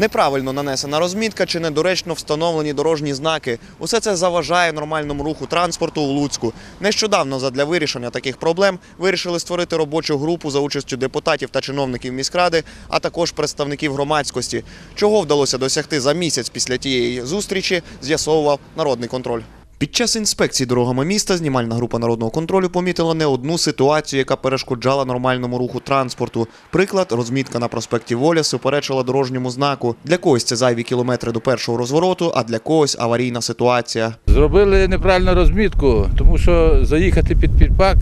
Неправильно нанесена розмітка чи недоречно встановлені дорожні знаки. Усе це заважає нормальному руху транспорту у Луцьку. Нещодавно задля вирішення таких проблем вирішили створити робочу групу за участю депутатів та чиновників міськради, а також представників громадськості. Чого вдалося досягти за місяць після тієї зустрічі, з'ясовував народний контроль. Під час інспекції дорогами міста знімальна група народного контролю помітила не одну ситуацію, яка перешкоджала нормальному руху транспорту. Приклад, розмітка на проспекті Воля суперечила дорожньому знаку. Для когось це зайві кілометри до першого розвороту, а для когось аварійна ситуація. Зробили неправильну розмітку, тому що заїхати під підпак,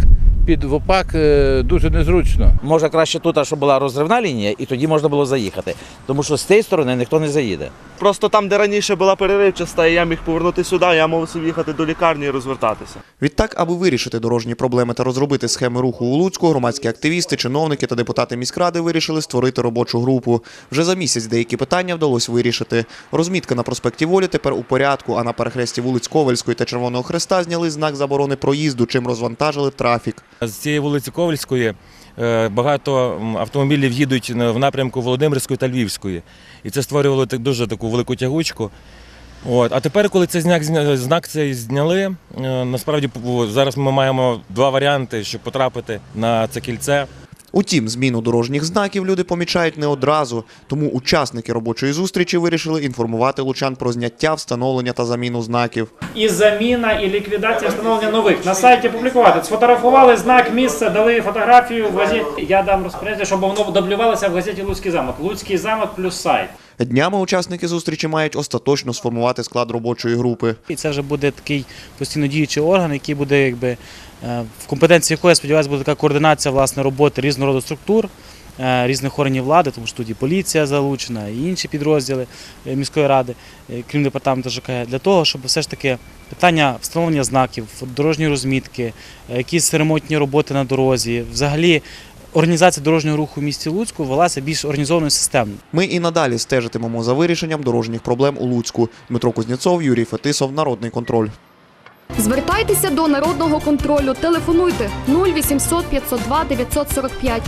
під ВОПАК е, дуже незручно. Може краще тут, щоб була розривна лінія, і тоді можна було заїхати. Тому що з цієї сторони ніхто не заїде. Просто там, де раніше була переривчаста, і я міг повернути сюди, я мусив їхати до лікарні і розвертатися. Відтак, аби вирішити дорожні проблеми та розробити схеми руху у Луцьку, громадські активісти, чиновники та депутати міськради вирішили створити робочу групу. Вже за місяць деякі питання вдалося вирішити. Розмітка на проспекті Волі тепер у порядку, а на перехресті вулиць Ковальської та Червоного Хреста зняли знак заборони проїзду, чим розвантажили трафік. З цієї вулиці Ковальської багато автомобілів їдуть в напрямку Володимирської та Львівської. І це створювало дуже таку велику тягучку. От. А тепер, коли цей знак, знак цей зняли, е, насправді зараз ми маємо два варіанти, щоб потрапити на це кільце. Утім, зміну дорожніх знаків люди помічають не одразу, тому учасники робочої зустрічі вирішили інформувати лучан про зняття, встановлення та заміну знаків. і заміна, і ліквідація встановлення нових. На сайті публікувати. Сфотографували знак, місце, дали фотографію в газеті. Я дам розпорядження, щоб воно дублювалося в газеті Луцький замок. Луцький замок плюс сайт. Днями учасники зустрічі мають остаточно сформувати склад робочої групи. Це вже буде такий постійно діючий орган, який буде якби е, в компетенції якого я сподіваюся, буде така координація власне роботи різного роду структур. е, Різних органів влади, тому що тут і поліція залучена, і інші підрозділи е, міської ради, крім департаменту ЖКГ, для того, щоб все ж таки питання встановлення знаків, дорожні розмітки, якісь ремонтні роботи на дорозі, взагалі організація дорожнього руху в місті Луцьку велася більш організованою системно. Ми і надалі стежитимемо за вирішенням дорожніх проблем у Луцьку. Дмитро Кузнєцов, Юрій Фетисов, Народний контроль. Звертайтеся до народного контролю. Телефонуйте 0800 502 945